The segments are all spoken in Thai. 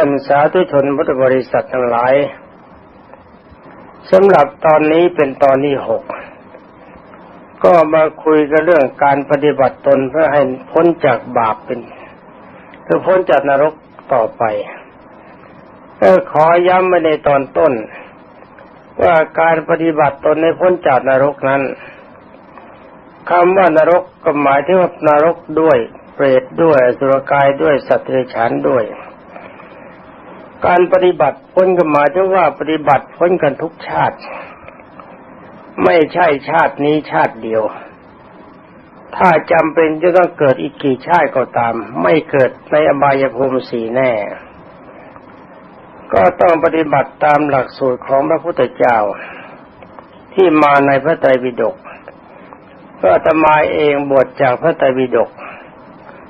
านสาธุชนพุทธบริษัททั้งหลายสำหรับตอนนี้เป็นตอนที่หกก็มาคุยกันเรื่องการปฏิบัติตนเพื่อให้พ้นจากบาปเป็นเพื่อพ้นจากนรกต่อไปเออขอย้ำไว้ในตอนต้น ว่าการปฏิบัติตนให้พ้นจากนรกนั้นคำว่านรกก็หมายถึงว่านรกด้วย เปรตด้วยสุรกายด้วยสัตว์เดรัจฉานด้วย การปฏิบัติพ้นก็หมายถึงว่าปฏิบัติพ้นกันทุกชาติ ไม่ใช่ชาตินี้ชาติเดียว ถ้าจำเป็นจะต้องเกิดอีกกี่ชาติก็ตาม ไม่เกิดในอบายภูมิสีแน่ ก็ต้องปฏิบัติตามหลักสูตรของพระพุทธเจ้า ที่มาในพระไตรปิฎกก็ตมาเองบวชจากพระไตรปิฎก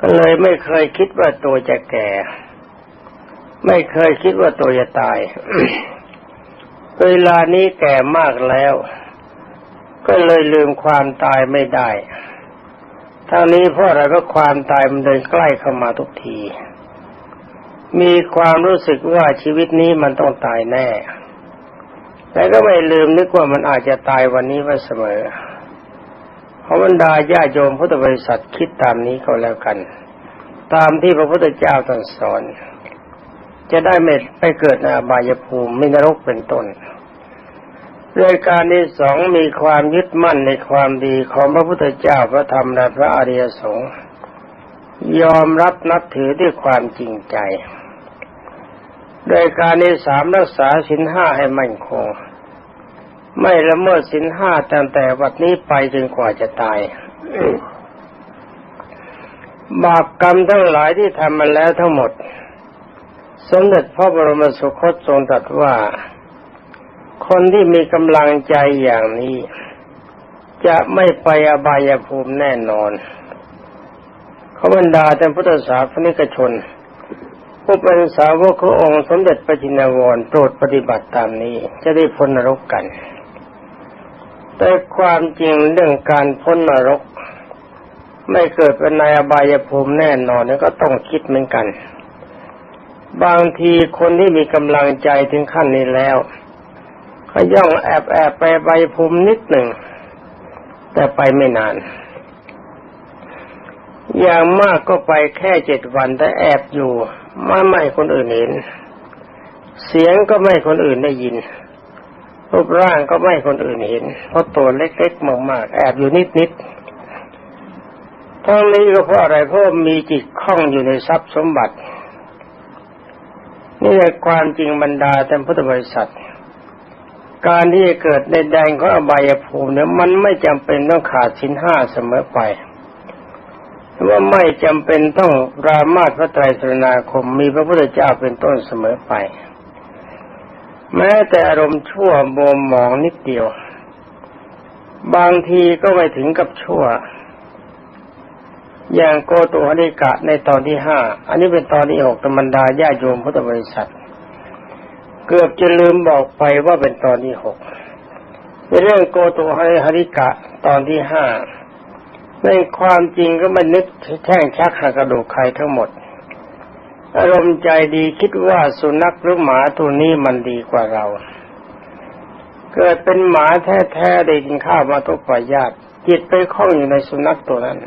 ก็เลยไม่เคยคิดว่าตัวจะแก่ ไม่เคยคิดว่าตัวจะตาย เวลานี้แก่มากแล้ว ก็เลยลืมความตายไม่ได้ทางนี้เพราะอะไรเพราะความตายมันเดินใกล้เข้ามาทุกที มีความรู้สึกว่าชีวิตนี้มันต้องตายแน่แต่ก็ไม่ลืมนึกว่ามันอาจจะตายวันนี้ไว้เสมอ เพราะบรรดาญาโยมพุทธบริษัทคิดตามนี้ก็แล้วกัน ตามที่พระพุทธเจ้าตรัสสอน จะได้ไม่ไปเกิดในอบายภูมิไม่นรกเป็นต้นรายการที่สองมีความยึดมั่นในความดีของพระพุทธเจ้าพระธรรมและพระอริยสงฆ์ยอมรับนับถือด้วยความจริงใจโดยการที่สามรักษาสินห้าให้มั่นคง ไม่ละเมิดสินห้าตั้งแต่วัดนี้ไปจนกว่าจะตายบาปกรรมทั้งหลายที่ทำมาแล้วทั้งหมด สมเด็จพระบรมสุคตทรงตรัสว่า คนที่มีกำลังใจอย่างนี้ จะไม่ไปอบายภูมิแน่นอนเขาบรรดาแต่พุทธศาสนิกชน ผู้เป็นสาวกขององค์สมเด็จพระจินวรโปรดปฏิบัติตามนี้ จะได้พ้นนรกกัน แต่ความจริงเรื่องการพ้นนรก ไม่เกิดเป็นในอบายภูมิแน่นอนนี่ก็ต้องคิดเหมือนกัน บางทีคนที่มีกำลังใจถึงขั้นนี้แล้ว ก็ย่องแอบแอบไปใบภูมินิดหนึ่ง แต่ไปไม่นานอย่างมากก็ไปแค่เจ็ดวันแต่แอบอยู่ ไม่ไม่คนอื่นเห็น เสียงก็ไม่คนอื่นได้ยิน รูปร่างก็ไม่คนอื่นเห็น เพราะตัวเล็กๆมากๆ แอบอยู่นิดๆทั้งนี้ก็เพราะอะไรเพราะมีจิตคล้องอยู่ในทรัพย์สมบัติ นี่แหละความจริงบรรดาแต่พุทธบริษัท การที่จะเกิดในแดนของอบายภูมิเนี่ยมันไม่จำเป็นต้องขาดสินห้าเสมอไปว่าไม่จำเป็นต้องรามาตพระไตรสรณาคมมีพระพุทธเจ้าเป็นต้นเสมอไป แม้แต่อารมณ์ชั่วโมมหมองนิดเดียว บางทีก็ไม่ถึงกับชั่ว อย่างโกตุหริกะในตอนที่ห้าอันนี้เป็นตอนที่หกธรรมดาญาโยมพุทธบริษัท เกือบจะลืมบอกไปว่าเป็นตอนที่หกในเรื่องโกตุฮริกะตอนที่ห้าในความจริงก็ไม่นึกแท่งชักหักกระดูกใครทั้งหมด อารมณ์ใจดีคิดว่าสุนัขหรือหมาตัวนี้มันดีกว่าเรา เกิดเป็นหมาแท้ๆได้กินข้าวมาทุกปญาตจิตไปคล้องอยู่ในสุนัขตัวนั้น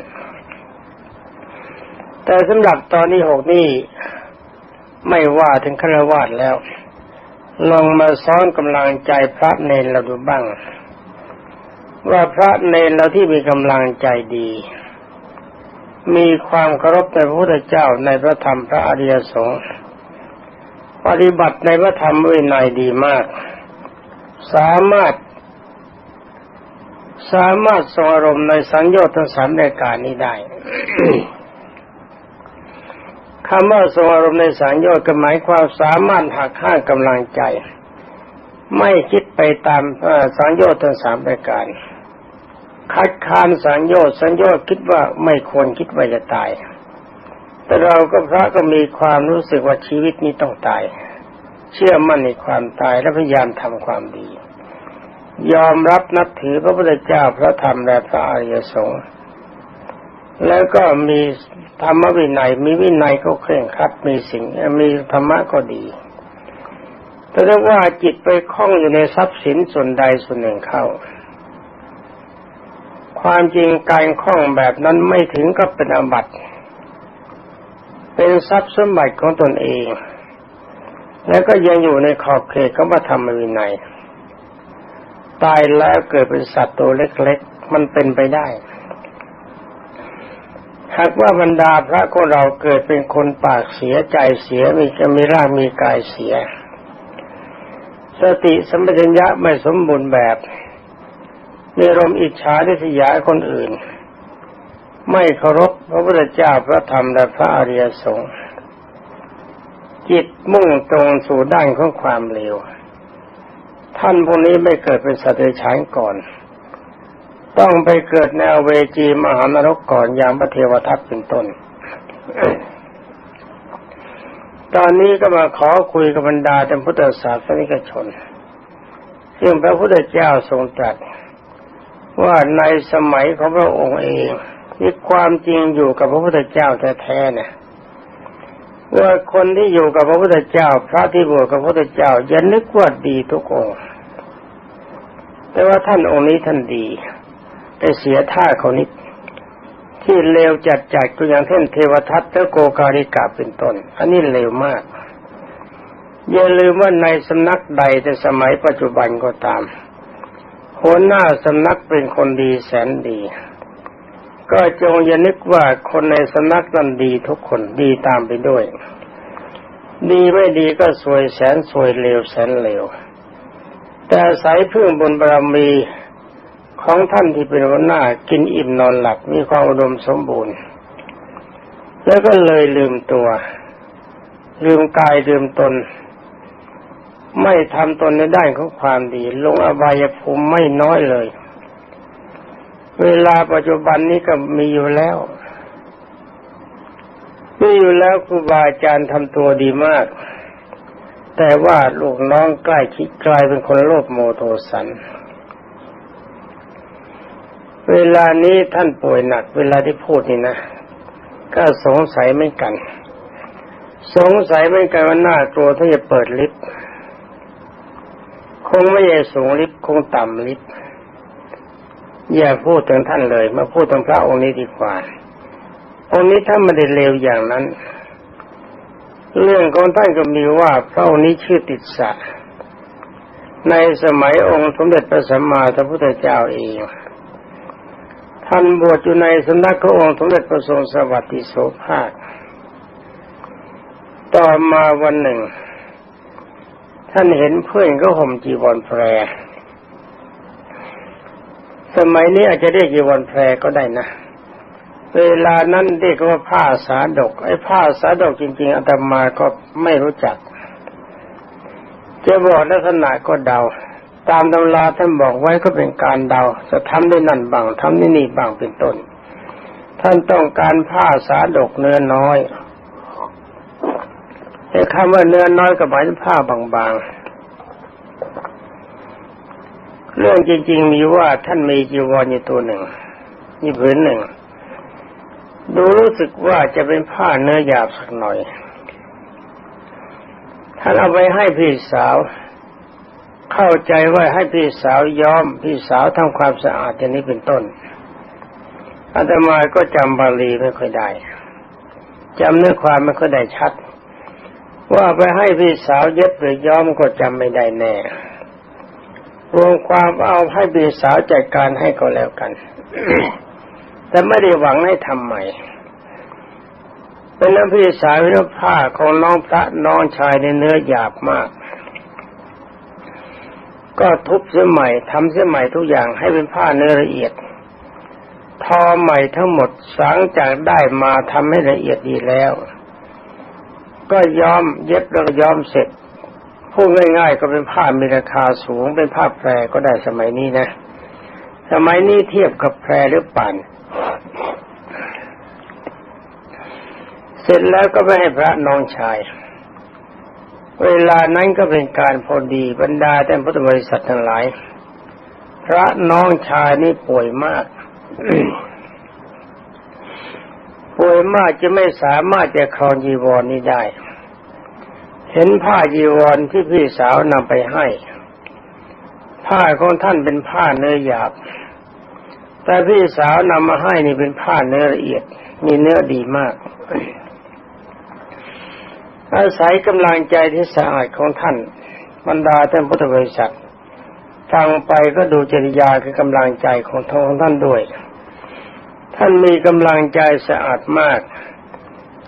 แต่สำหรับตอนนี้หกนี่ไม่ว่าถึงฆราวาสแล้ว ลองมาซ้อนกำลังใจพระเนรเราดูบ้าง ว่าพระเนรเราที่มีกำลังใจดี มีความเคารพในพระพุทธเจ้าในพระธรรมพระอริยสงฆ์ปฏิบัติในพระธรรมวินัยดีมาก สามารถ สามารถทรงอารมณ์ในสัญญาทั้งสามรายการนี้ได้คำว่าทรงอารมณ์ในสังโยชน์ก็หมายความสามารถหักห้ามกำลังใจ ไม่คิดไปตามสังโยชน์ทั้งสามประการ คัดค้านสังโยชน์สังโยชน์คิดว่าไม่ควรคิดว่าจะตาย แต่เราก็พระก็มีความรู้สึกว่าชีวิตนี้ต้องตาย เชื่อมั่นในความตายและพยายามทำความดี ยอมรับนับถือพระพุทธเจ้าพระธรรมและพระอริยสงฆ์แล้วก็มีธรรมวินัย มีวินัยก็เคร่งครัดมีสิ่งมีธรรมะก็ดีแต่ถ้าว่าจิตไปคล้องอยู่ในทรัพย์สินส่วนใดส่วนหนึ่งเข้า ความจริงการคล้องแบบนั้นไม่ถึงกับเป็นอบัติ เป็นทรัพย์สมบัติของตนเอง แล้วก็ยังอยู่ในขอบเขตของพระธรรมวินัยตายแล้วเกิดเป็นสัตว์ตัวเล็กๆ มันเป็นไปได้ หากว่าบรรดาพระของเราเกิดเป็นคนปากเสียใจเสียมีจะมีร่างมีกายเสีย สติสัมปชัญญะไม่สมบูรณ์แบบ มีรมอิจฉาดิษยาคนอื่น ไม่เคารพพระพุทธเจ้าพระธรรมและพระอริยสงฆ์จิตมุ่งตรงสู่ด้านของความเลวท่านพวกนี้ไม่เกิดเป็นสัตว์เดรัจฉานก่อน ต้องไปเกิดในเวจีมหานรกก่อนอย่างพระเทวทัตเป็นต้น ตอนนี้ก็มาขอคุยกับบรรดาท่านพุทธศาสนิกชน ซึ่งพระพุทธเจ้าทรงตรัส ว่าในสมัยของพระองค์เองมีความจริงอยู่กับพระพุทธเจ้าแท้ๆเนี่ยว่าคนที่อยู่กับพระพุทธเจ้า พระที่บวชกับพระพุทธเจ้าอย่านึกว่าดีทุกองค์แต่ว่าท่านองค์นี้ท่านดี แต่เสียท่าเขานิดที่เลวจัดจัดก็อย่างเช่นเทวทัตและโกการิกาเป็นต้น อันนี้เลวมากอย่าลืมว่าในสำนักใดแต่สมัยปัจจุบันก็ตาม หัวหน้าสำนักเป็นคนดีแสนดี ก็จงอย่านึกว่าคนในสำนักนั้นดีทุกคนดีตามไปด้วย ดีไม่ดีก็สวยแสนสวยเลวแสนเลว แต่สายพึ่งบนบารมีของท่านที่เป็นหัวหน้ากินอิ่มนอนหลับมีความอุดมสมบูรณ์ แล้วก็เลยลืมตัว ลืมกายลืมตน ไม่ทำตนในด้านของความดี ลงอบายภูมิไม่น้อยเลย เวลาปัจจุบันนี้ก็มีอยู่แล้วมีอยู่แล้วครูบาอาจารย์ทำตัวดีมาก แต่ว่าลูกน้องใกล้คิดกลายเป็นคนโลภโมโทสัน เวลานี้ท่านป่วยหนัก เวลาที่พูดนี่นะ ก็สงสัยไม่กัน สงสัยไม่กันว่าน่ากลัวถ้าจะเปิดลิฟต์ คงไม่ใช่สูงลิฟต์คงต่ำลิฟต์อย่าพูดถึงท่านเลย มาพูดถึงพระองค์นี้ดีกว่า องค์นี้ท่านไม่ได้เลวอย่างนั้น เรื่องของท่านก็มีว่าพระองค์นี้ชื่อติดสะ ในสมัยองค์สมเด็จพระสัมมาสัมพุทธเจ้าเอง ท่านบวชอยู่ในสำนักขององค์สมเด็จพระทรงสวัสดิโสภาค ต่อมาวันหนึ่ง ท่านเห็นเพื่อนก็ห่มจีวรแพร สมัยนี้อาจจะเรียกจีวรแพรก็ได้นะ เวลานั้นเรียกว่าผ้าสาดก ไอ้ผ้าสาดกจริง ๆอาตมาก็ไม่รู้จัก จะบอกลักษณะก็เดา ตามตำราท่านบอกไว้ก็เป็นการเดา จะทำได้นั่นบางทำนี่นี่บางเป็นต้น ท่านต้องการผ้าสาดกเนื้อน้อย แต่คำว่าเนื้อน้อยก็หมายถึงผ้าบางๆ เรื่องจริง ๆ มีว่าท่านมีจีวรอยู่ตัวหนึ่งมีผืนหนึ่ง ดูรู้สึกว่าจะเป็นผ้าเนื้อหยาบสักหน่อย ท่านเอาไปให้พี่สาว เข้าใจว่าให้พี่สาวย้อม พี่สาวทำความสะอาดอย่างนี้เป็นต้นอาตมาก็จำบาลีไม่ค่อยได้จำเนื้อความไม่ค่อยได้ชัด ว่าไปให้พี่สาวเย็บหรือย้อมก็จำไม่ได้แน่ รวมความเอาให้พี่สาวจัดการให้ก็แล้วกัน แต่ไม่ได้หวังให้ทำใหม่เป็นน้ำพี่สาวเนื้อผ้าของน้องพระน้องชายในเนื้อหยาบมาก ก็ทุบเสียใหม่ทำเสียใหม่ทุกอย่างให้เป็นผ้าเนื้อละเอียด ทอใหม่ทั้งหมดสังจากได้มาทำให้ละเอียดดีแล้ว ก็ย้อมเย็บแล้วก็ย้อมเสร็จพูดง่ายๆก็เป็นผ้ามีราคาสูงเป็นผ้าแพรก็ได้สมัยนี้นะ สมัยนี้เทียบกับแพรหรือป่านเสร็จแล้วก็ไปให้พระน้องชาย เวลานั้นก็เป็นการพอดีบรรดาแต่พุทธบริษัททั้งหลาย พระน้องชายนี่ป่วยมาก ป่วยมากจะไม่สามารถจะครองจีวรนนี้ได้ เห็นผ้าจีวรที่พี่สาวนำไปให้ ผ้าของท่านเป็นผ้าเนื้อหยาบ แต่พี่สาวนำมาให้นี่เป็นผ้าเนื้อละเอียด มีเนื้อดีมาก อาศัยกำลังใจที่สะอาดของท่านบรรดาท่านพุทธบริษัทฟังไปก็ดูจริยาคือกำลังใจของทองท่านด้วย ท่านมีกำลังใจสะอาดมาก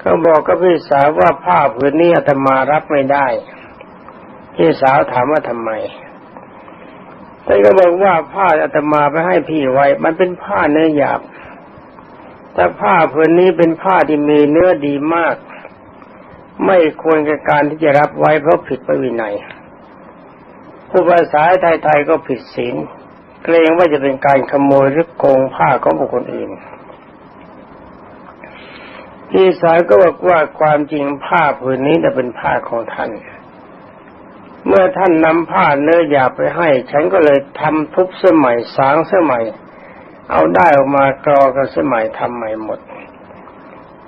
ก็บอกกับพี่สาวว่าผ้าผืนนี้อาตมารับไม่ได้พี่สาวถามว่าทำไมท่านก็บอกว่าผ้าอาตมาไปให้พี่ไว้ มันเป็นผ้าเนื้อหยาบแต่ผ้าผืนนี้เป็นผ้าที่มีเนื้อดีมาก ไม่ควรกับการที่จะรับไว้เพราะผิดพระวินัยผู้ภาษาไทยๆก็ผิดศีลเกรงว่าจะเป็นการขโมยหรือโกงผ้าของบุคคลอื่น พี่สายก็บอกว่าความจริงผ้าผืนนี้จะเป็นผ้าของท่าน เมื่อท่านนำผ้าเนื้อหยาบไปให้ ฉันก็เลยทำทุบเสมัยสางเสมัย เอาได้ออกมากรอกันสมัยทำใหม่หมด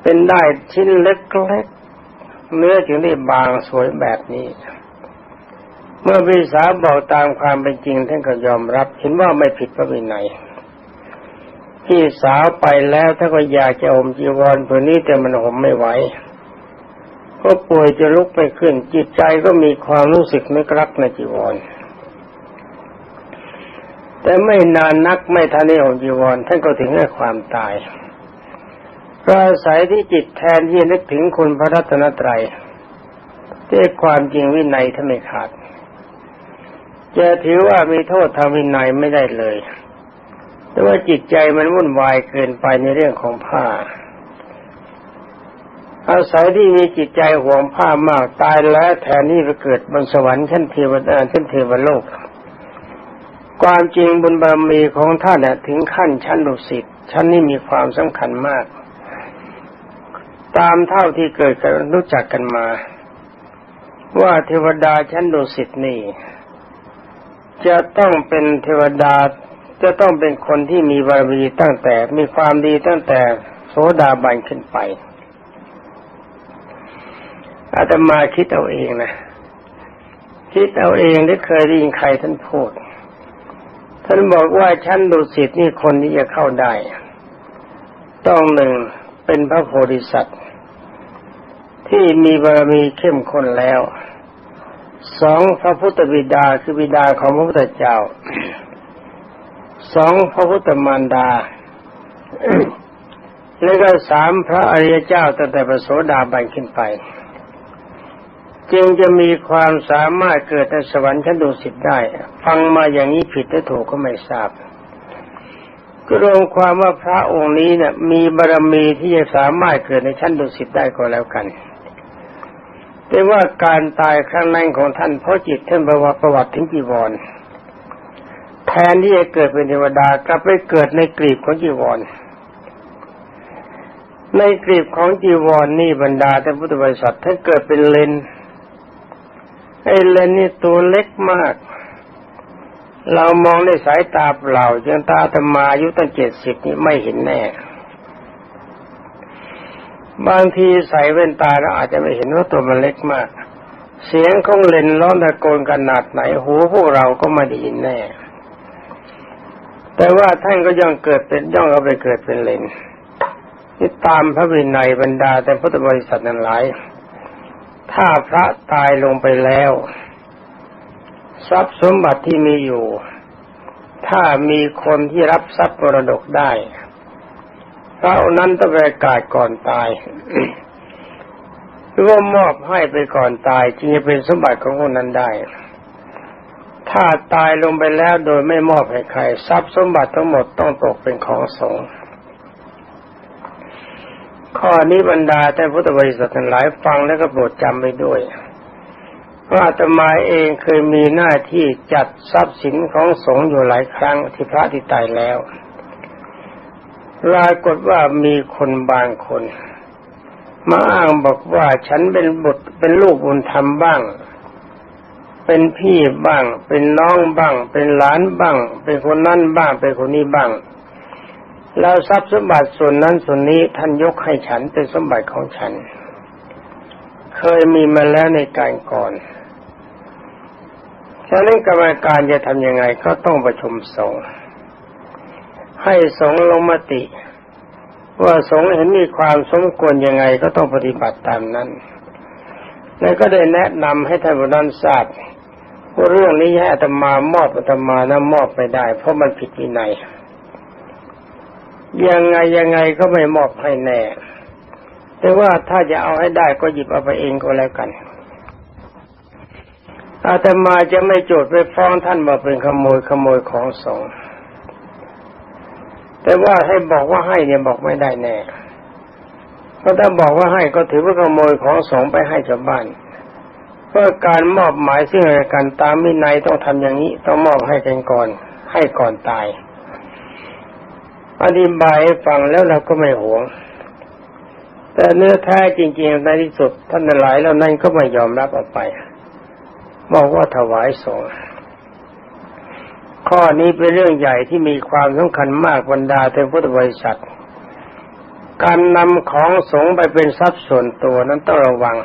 เป็นได้ชิ้นเล็กๆเนื้อถึงได้บางสวยแบบนี้ เมื่อพี่สาวบอกตามความเป็นจริงท่านก็ยอมรับ เห็นว่าไม่ผิดพระวินัย พี่สาวไปแล้วถ้าก็อยากจะอมจีวรผืนนี้แต่มันห่มไม่ไหว ก็ป่วยจะลุกไปขึ้น จิตใจก็มีความรู้สึกนึกรักในจีวร แต่ไม่นานนักไม่ทันได้ห่มจีวรท่านก็ถึงแก่ความตายเพราะอาศัยที่จิตแทนที่นึกถึงคุณพระรัตนตรัยด้วยความจริงวินัยท่านไม่ขาดจะถือว่ามีโทษทางวินัยไม่ได้เลย แต่ว่าจิตใจมันวุ่นวายเกินไปในเรื่องของผ้า อาศัยที่มีจิตใจห่วงผ้ามากตายแล้วแทนที่ไปเกิดบนสวรรค์ชั้นเทวดาชั้นเทวโลก ความจริงบุญบารมีของท่านถึงขั้นชั้นดุสิตชั้นนี้มีความสำคัญมาก ตามเท่าที่เกิดกันรู้จักกันมา ว่าเทวดาชั้นดุสิตนี่จะต้องเป็นเทวดา จะต้องเป็นคนที่มีบารมีตั้งแต่มีความดีตั้งแต่โสดาบันขึ้นไป อาตมาคิดเอาเองนะคิดเอาเองได้เคยได้ยินใครท่านพูดท่านบอกว่าชั้นดุสิตนี่คนที่จะเข้าได้ ต้องหนึ่งเป็นพระโพธิสัตว์ ที่มีบารมีเข้มข้นแล้วสองพระพุทธบิดาคือบิดาของพระพุทธเจ้า สองพระพุทธมารดาแล้วก็สามพระอริยเจ้าตั้งแต่ประโสดาบันขึ้นไป จึงจะมีความสามารถเกิดในสวรรค์ชั้นดุสิตได้ ฟังมาอย่างนี้ผิดหรือถูกก็ไม่ทราบก็รวมความว่าพระองค์นี้เนี่ยมีบารมีที่จะสามารถเกิดในชั้นดุสิตได้ก็แล้วกัน แต่ว่าการตายครั้งนั้นของท่านเพราะจิตท่านประวัติประวัติถึงจีวร แทนที่จะเกิดเป็นเทวดากลับไปเกิดในกลีบของจีวร ในกลีบของจีวรนนี่บรรดาท่านพุทธบริษัทท่านเกิดเป็นเลนไอ้เลนนี่ตัวเล็กมาก เรามองด้วยสายตาเปล่ายังตาธรรมาอายุตั้งเจ็ดสิบนี่ไม่เห็นแน่ บางทีใส่แว่นตาเราอาจจะไม่เห็นว่าตัวมันเล็กมาก เสียงของเลนร้องตะโกนขนาดไหนหูพวกเราก็ไม่ได้ยินแน่ แต่ว่าท่านก็ย่องเกิดเป็นย่องเอาไปเกิดเป็นเลนที่ตามพระวินัยบรรดาแต่พุทธบริษัทนั้นหลาย ถ้าพระตายลงไปแล้ว ทรัพย์สมบัติที่มีอยู่ ถ้ามีคนที่รับทรัพย์มรดกได้พระนั้นต้องประกาศก่อนตายหรือว่ามอบให้ไปก่อนตายจึงจะเป็นสมบัติของคนนั้นได้ ถ้าตายลงไปแล้วโดยไม่มอบให้ใคร ทรัพย์สมบัติทั้งหมดต้องตกเป็นของสงฆ์ข้อนี้บรรดาแต่พุทธบริษัททั้งหลายฟังแล้วก็โปรดจำไปด้วยว่าอาตมาเองเคยมีหน้าที่จัดทรัพย์สินของสงฆ์อยู่หลายครั้งที่พระที่ตายแล้วปรากฏว่ามีคนบางคน มาอ้างบอกว่าฉันเป็นบุตรเป็นลูกบุญธรรมบ้าง เป็นพี่บ้าง เป็นน้องบ้าง เป็นหลานบ้าง เป็นคนนั่นบ้าง เป็นคนนี้บ้าง แล้วทรัพย์สมบัติส่วนนั้นส่วนนี้ท่านยกให้ฉันเป็นสมบัติของฉัน เคยมีมาแล้วในการก่อนฉะนั้นกรรมการจะทำยังไงก็ต้องประชุมสงฆ์ให้สงฆ์ลงมติ ว่าสงฆ์เห็นมีความสมควรยังไงก็ต้องปฏิบัติตามนั้น แล้วก็ได้แนะนำให้ท่านผู้นั้นทราบ เรื่องนี้ให้อาตมามอบอาตมานะมอบไม่ได้ เพราะมันผิดวินัยยังไงยังไงก็ไม่มอบให้แน่ แต่ว่าถ้าจะเอาให้ได้ก็หยิบเอาไปเองก็แล้วกัน อาตมาจะไม่โจทย์ไปฟ้องท่านว่าเป็นขโมยขโมยของสงฆ์แต่ว่าให้บอกว่าให้เนี่ยบอกไม่ได้แน่เพราะถ้าบอกว่าให้ก็ถือว่าขโมยของสงฆ์ไปให้ชาวบ้าน เพราะการมอบหมายซึ่งกันตามวินัยต้องทำอย่างนี้ ต้องมอบให้กันก่อน ให้ก่อนตาย อธิบายฟังแล้วเราก็ไม่หวง แต่เนื้อแท้จริงๆในที่สุดท่านหลายแล้วนั่นก็ไม่ยอมรับออกไปบอกว่าถวายสงฆ์ข้อนี้เป็นเรื่องใหญ่ที่มีความสำคัญมากบรรดาเทพุทธบริษัท การนำของสงไปเป็นทรัพย์ส่วนตัวนั้นต้องระวัง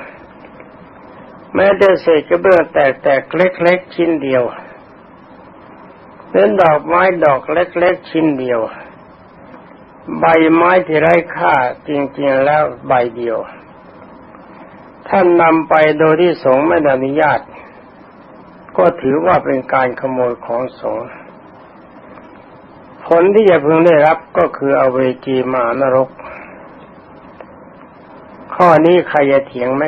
แม้แต่เศษกระเบื้องแตกๆเล็กๆชิ้นเดียวเล่นดอกไม้ดอกเล็กๆชิ้นเดียว ใบไม้ที่ไร้ค่าจริงๆแล้วใบเดียว ท่านนำไปโดยที่สงไม่อนุญาต ก็ถือว่าเป็นการขโมยของสงผลที่จะพึงได้รับก็คือเอาเวจีมานรก ข้อนี้ใครจะเถียงไหม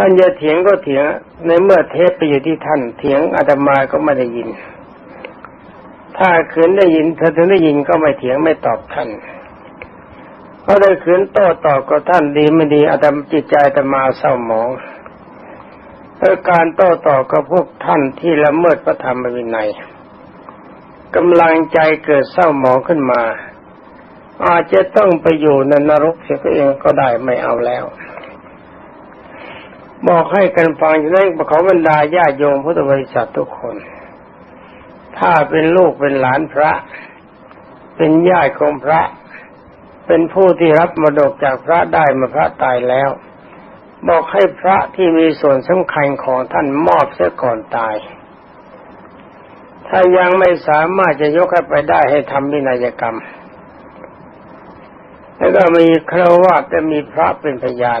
ท่านจะเถียงก็เถียงในเมื่อเทปไปอยู่ที่ท่านเถียงอาตมาก็ไม่ได้ยิน ถ้าขืนได้ยินถ้าถึงได้ยินก็ไม่เถียงไม่ตอบท่านเพราะได้ขืนโต้ตอบกับท่านดีไม่ดีอาตมาจิตใจอาตมาเศร้าหมองเพื่อการโต้ตอบกับพวกท่านที่ละเมิดพระธรรมวินัยกำลังใจเกิดเศร้าหมองขึ้นมา อาจจะต้องไปอยู่ในนรกเสียเองก็ได้ไม่เอาแล้ว บอกให้กันฟังจะได้ขอบรรดาญาโยมพุทธบริษัททุกคน ถ้าเป็นลูกเป็นหลานพระ เป็นญาติของพระ เป็นผู้ที่รับมรดกจากพระได้มาพระตายแล้ว บอกให้พระที่มีส่วนสำคัญของท่านมอบเสียก่อนตาย ถ้ายังไม่สามารถจะยกให้ไปได้ให้ทำวินัยกรรม แล้วก็มีคราวาสจะมีพระเป็นพยาน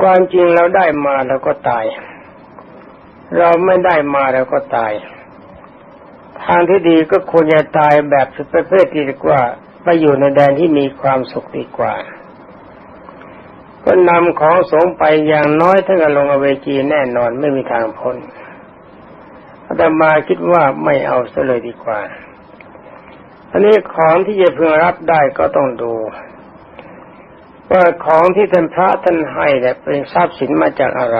ความจริงเราได้มาแล้วก็ตาย เราไม่ได้มาแล้วก็ตาย ทางที่ดีก็ควรจะตายแบบประเภทที่ดีกว่าไปอยู่ในแดนที่มีความสุขดีกว่า ก็นำของสงไปอย่างน้อยถ้าจะลงอเวจีแน่นอนไม่มีทางพ้นอาตมาคิดว่าไม่เอาซะเลยดีกว่าอันนี้ของที่จะพึงรับได้ก็ต้องดู ว่าของที่ท่านพระท่านให้เนี่ยเป็นทรัพย์สินมาจากอะไร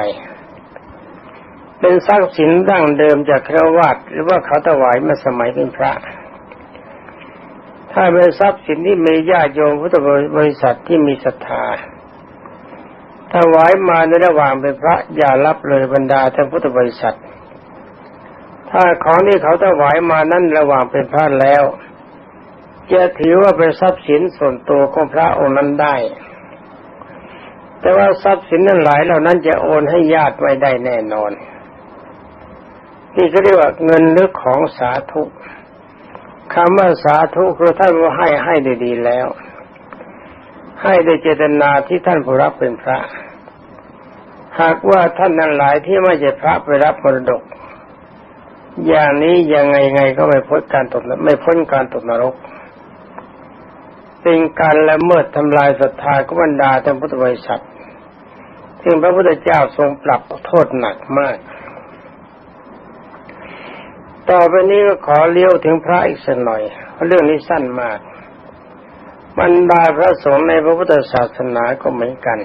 เป็นทรัพย์สินดั้งเดิมจากครวัตหรือว่าเขาถวายมาสมัยเป็นพระ ถ้าเป็นทรัพย์สินที่มีญาติโยมพุทธบริษัทที่มีศรัทธาถวายมาในระหว่างเป็นพระอย่ารับเลยบรรดาท่านพุทธบริษัท ถ้าของที่เขาถวายมานั่นระหว่างเป็นพระแล้ว จะถือว่าเป็นทรัพย์สินส่วนตัวของพระองค์นั้นได้ แต่ว่าทรัพย์สินนั้นหลายเหล่านั้นจะโอนให้ญาติไว้ได้แน่นอนที่เขาเรียกว่าเงินหรือของสาธุคำว่าสาธุคือท่านว่าให้ให้ได้ดีแล้ว ให้ได้เจตนาที่ท่านผู้รับเป็นพระ หากว่าท่านนั้นหลายที่ไม่ใช่พระไปรับมรดก อย่างนี้ยังไงไงก็ไม่พ้นการตกไม่พ้นการตกนรก เป็นการละเมิดทำลายศรัทธากุบรรดาท่านพุทธบริษัทซึ่งพระพุทธเจ้าทรงปรับโทษหนักมาก ต่อไปนี้ก็ขอเลี้ยวถึงพระอีกสักหน่อยเพราะเรื่องนี้สั้นมากบรรดาพระสงฆ์ในพระพุทธศาสนาก็เหมือนกัน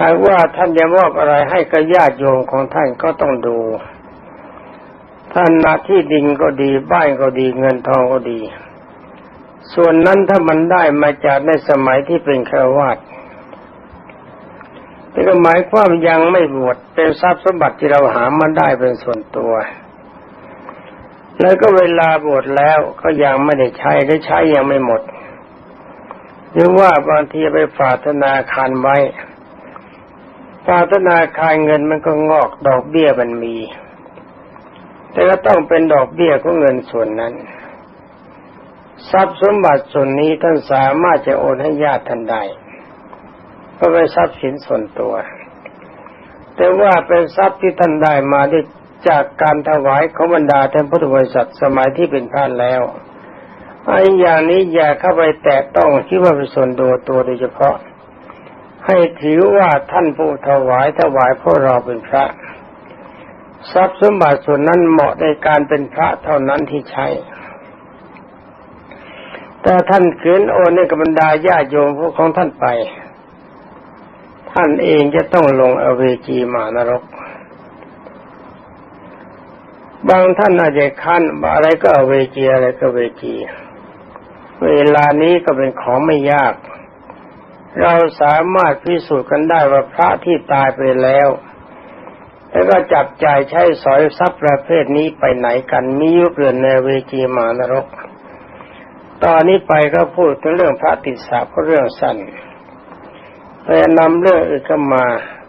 หากว่าท่านจะมอบอะไรให้กับญาติโยมของท่านก็ต้องดู ท่านนาที่ดินก็ดีบ้านก็ดีเงินทองก็ดี ส่วนนั้นถ้ามันได้มาจากในสมัยที่เป็นคราวาสแต่ก็หมายความยังไม่บวชเป็นทรัพย์สมบัติที่เราหามาได้เป็นส่วนตัว แล้วก็เวลาบวชแล้วก็ยังไม่ได้ใช้ได้ใช้ยังไม่หมด หรือว่าบางทีไปฝากธนาคารไว้ฝากธนาคารเงินมันก็งอกดอกเบี้ยมันมี แต่ก็ต้องเป็นดอกเบี้ยของเงินส่วนนั้น ทรัพย์สมบัติส่วนนี้ท่านสามารถจะโอนให้ญาติท่านได้เพราะเป็นทรัพย์สินส่วนตัว แต่ว่าเป็นทรัพย์ที่ท่านได้มาได้จากการถวายของบรรดาท่านพุทธบริษัทสมัยที่เป็นพระแล้วไอ้อย่างนี้อย่าเข้าไปแตะต้องคิดว่าเป็นส่วนตัวตัวโดยเฉพาะ ให้ถือว่าท่านผู้ถวายถวายพวกเราเป็นพระ ทรัพย์สมบัติส่วนนั้นเหมาะในการเป็นพระเท่านั้นที่ใช้ แต่ท่านขืนโอนในกับบรรดาญาโยมพวกของท่านไป ท่านเองจะต้องลงอเวจีมานรก บางท่านอาจจะคันอะไรก็อเวจีอะไรก็เวจี เวลานี้ก็เป็นของไม่ยาก เราสามารถพิสูจน์กันได้ว่าพระที่ตายไปแล้วแล้วก็จับจ่ายใช้สอยทรัพย์ประเภทนี้ไปไหนกันมียุคเรือนในเวจีมานรก ตอนนี้ไปก็พูดถึงเรื่องพระติสสะเพราะเรื่องสั้นแต่นำเรื่องอื่นเข้ามา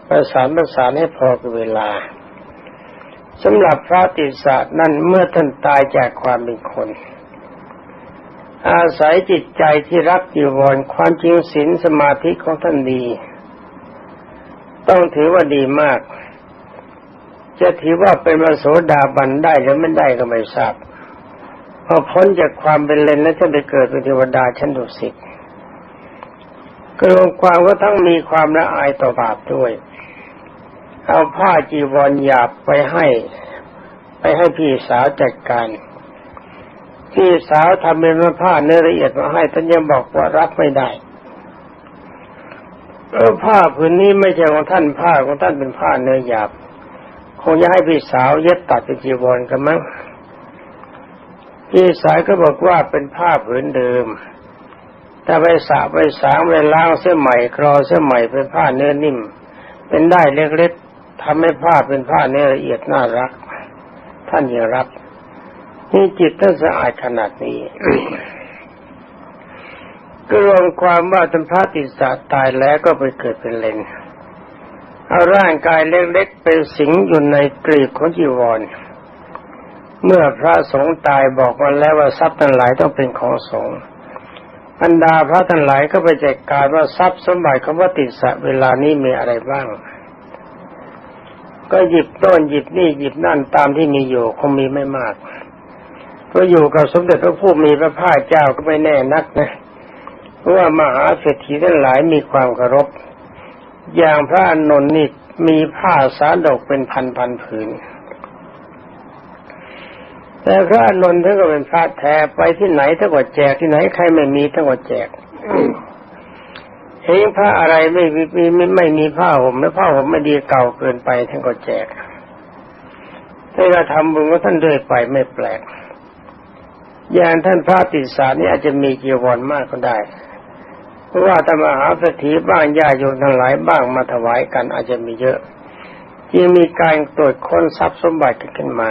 ประสานประสานให้พอกับเวลาสำหรับพระติสสะนั่นเมื่อท่านตายจากความเป็นคน อาศัยจิตใจที่รักจีวรความจริงศีลสมาธิของท่านดี ต้องถือว่าดีมาก จะถือว่าเป็นมโสดาบันได้หรือไม่ได้ก็ไม่ทราบ พอพ้นจากความเป็นเลนแล้วท่านไปเกิดเป็นเทวดาชั้นดุสิตกรวมความว่าทั้งมีความละอายต่อบาปด้วย เอาผ้าจีวรหยาบไปให้ ไปให้พี่สาวจัดการพี่สาวทำเป็นผ้าเนื้อละเอียดมาให้ท่านยังบอกว่ารับไม่ได้เออผ้าผืนนี้ไม่ใช่ของท่านผ้าของท่านเป็นผ้าเนื้อหยาบ คงจะให้พี่สาวเย็บตัดเป็นจีวรกันมั้ง พี่สายก็บอกว่าเป็นผ้าผืนเดิม ถ้าไปสระไปสางไปล้างเสื้อใหม่ครอเสื้อใหม่เป็นผ้าเนื้อนิ่ม เป็นได้เล็กๆทำให้ผ้าเป็นผ้าเนื้อละเอียดน่ารัก ท่านยังรับนี่จิตท่านสะอาดขนาดนี้ก็รวมความว่าท่านพระติสาตายแล้วก็ไปเกิดเป็นเลนเอาร่างกายเล็กๆเป็นสิงอยู่ในกรีบของจีวร เมื่อพระสงฆ์ตายบอกมาแล้วว่าทรัพย์ทั้งหลายต้องเป็นของสงฆ์บรรดาพระทั้งหลายก็ไปแจกการว่าทรัพย์สมบัติของวัติสะเวลานี้มีอะไรบ้าง ก็หยิบต้นหยิบนี่หยิบนั่นตามที่มีอยู่คงมีไม่มากก็อยู่กับสมเด็จพระผู้มีพระภาคเจ้าก็ไม่แน่นักนะเพราะว่ามหาเศรษฐีทั้งหลายมีความเคารพ อย่างพระอนนท์นี่มีผ้าสาดกเป็นพันพันผืน แต่พระอนุนท่านก็เป็นพระแท้ไปที่ไหนท่านก็แจกที่ไหนใครไม่มีท่านก็แจกเห็นผ้าอะไรไม่มีไม่ไม่มีผ้าห่มแล้วผ้าห่มไม่ดีเก่าเกินไปท่านก็แจกท่านก็ทำบุญก็ท่านด้วยไปไม่แปลก อย่างท่านพระติสานี่อาจจะมีจีวรมากก็ได้เพราะว่าธรรมหาสถีบ้างญาโยมทั้งหลายบ้างมาถวายกันอาจจะมีเยอะ จึงมีการตรวจค้นทรัพย์สมบัติขึ้นมา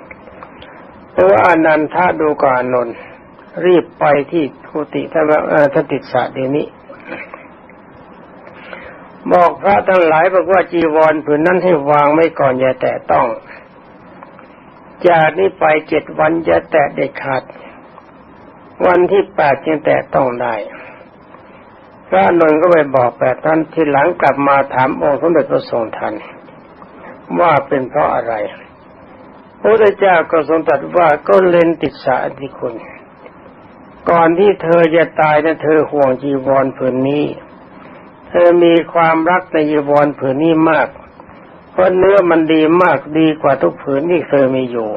เพราะว่าอนันทาดูก่อนอานนท์รีบไปที่กุฏิท่านท่านติดสะเดี๋ยวนี้ บอกพระทั้งหลายบอกว่าจีวรผืนนั้นให้วางไม่ก่อนอย่าแตะต้อง จากนี้ไปเจ็ดวันจะแตะเด็ดขาด วันที่แปดจึงแตะต้องได้พระนนท์ก็ไปบอกแปดท่านทีหลังกลับมาถามองค์สมเด็จพระทรงทันว่าเป็นเพราะอะไร พระพุทธเจ้าก็ทรงตรัสว่าก็เลนติดสาธิคุณ ก่อนที่เธอจะตายนะเธอห่วงจีวรผืนนี้ เธอมีความรักในจีวรผืนนี้มาก เพราะเนื้อมันดีมากดีกว่าทุกผืนที่เธอมีอยู่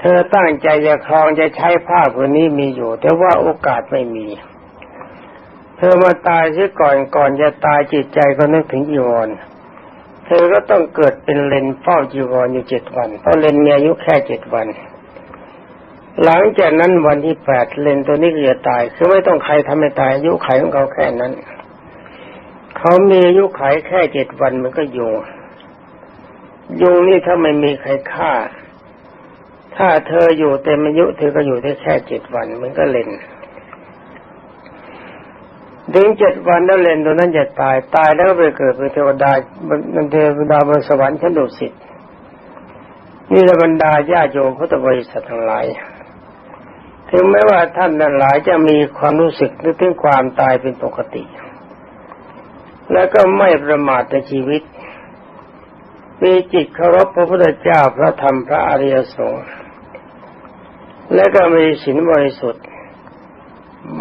เธอตั้งใจจะครองจะใช้ผ้าผืนนี้มีอยู่ แต่ว่าโอกาสไม่มี เธอมาตายเสียก่อนก่อนจะตายจิตใจก็นึกถึงจีวร เธอก็ต้องเกิดเป็นเลนเฝ้าจีวรอยู่เจ็ดวันเพราะเลนมีอายุแค่เจ็ดวัน หลังจากนั้นวันที่แปดเลนตัวนี้ก็จะตาย คือไม่ต้องใครทำให้ตายอายุไขของเขาแค่นั้น เขามีอายุไขแค่เจ็ดวันมันก็ยุงยุงนี่ถ้าไม่มีใครฆ่า ถ้าเธออยู่เต็มอายุเธอก็อยู่ได้แค่เจ็ดวันมันก็เลน ถึงเจ็ดวันแล้วเลนตัวนั้นจะตายตายแล้วไปเกิดเป็นเทวดาบนเทวดาบนสวรรค์ชั้นดุสิตนี่ละบรรดาญาโยมพุทธบริษัททั้งหลาย ถึงแม้ว่าท่านทั้งหลายจะมีความรู้สึกนึกถึงความตายเป็นปกติ แล้วก็ไม่ประมาทในชีวิตมีจิตเคารพพระพุทธเจ้าพระธรรมพระอริยสงฆ์และก็มีศีลบริสุทธิ์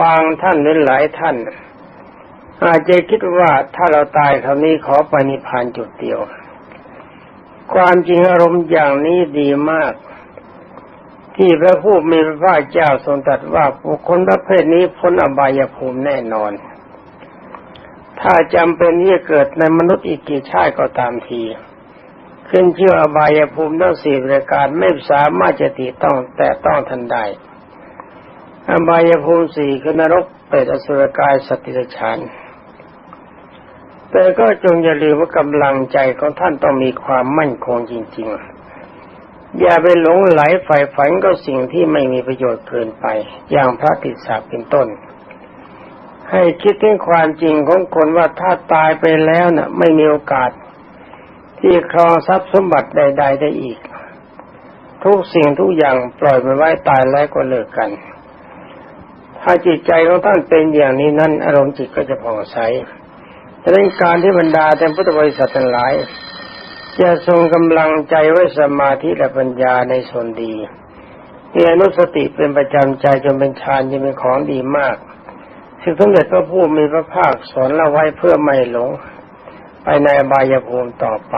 บางท่านหรือหลายท่าน อาจจะคิดว่าถ้าเราตายคราวนี้ขอไปนิพพานจุดเดียว ความจริงอารมณ์อย่างนี้ดีมาก ที่พระผู้มีพระภาคเจ้าทรงตรัสว่าบุคคลประเภทนี้พ้นอบายภูมิแน่นอน ถ้าจำเป็นที่จะเกิดในมนุษย์อีกกี่ชาติก็ตามที ขึ้นชื่ออบายภูมิทั้งสี่ประการไม่สามารถจะติต้องแต่ต้องทันได้อบายภูมิสี่คือนรกเปรตอสุรกายสตว์ติฉาน แต่ก็จงอย่าลืมว่ากำลังใจของท่านต้องมีความมั่นคงจริง ๆ อย่าไปหลงไหลใฝ่ฝันก็สิ่งที่ไม่มีประโยชน์เกินไป อย่างพระติสสะเป็นต้น ให้คิดถึงความจริงของคนว่าถ้าตายไปแล้วน่ะ ไม่มีโอกาส ที่ครองทรัพย์สมบัติใด ๆ ได้อีก ทุกสิ่งทุกอย่างปล่อยไปไว้ตายแล้วก็เลิกกัน ถ้าจิตใจของท่านเป็นอย่างนี้นั้นอารมณ์จิตก็จะผ่องใส ดังนั้นการที่บรรดาแต่พุทธบริษัททั้งหลาย จะทรงกำลังใจไว้สมาธิและปัญญาในส่วนดีมีอนุสติเป็นประจำใจจนเป็นฌานจะเป็นของดีมากสิ่งสมเด็จพระผู้มีพระภาคสอนเราไว้เพื่อไม่หลง ไปในบายภูมิต่อไป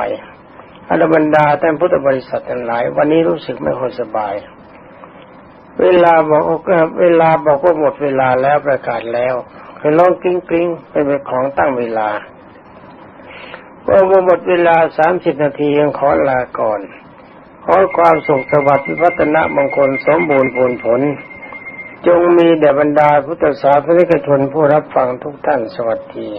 อรบรรดาแต่พุทธบริษัททั้งหลาย วันนี้รู้สึกไม่ค่อยสบาย เวลาบอกเวลาบอกว่าหมดเวลาแล้วประกาศแล้ว คือร้องกริ้งกริ้งเป็นของตั้งเวลาว่าหมดเวลาสามสิบนาทียังขอลาก่อน ขอความสุขสวัสดิ์พัฒนะมงคลสมบูรณ์ผลผล จงมีแด่บรรดาพุทธศาสนิกชนผู้รับฟังทุกท่านสวัสดี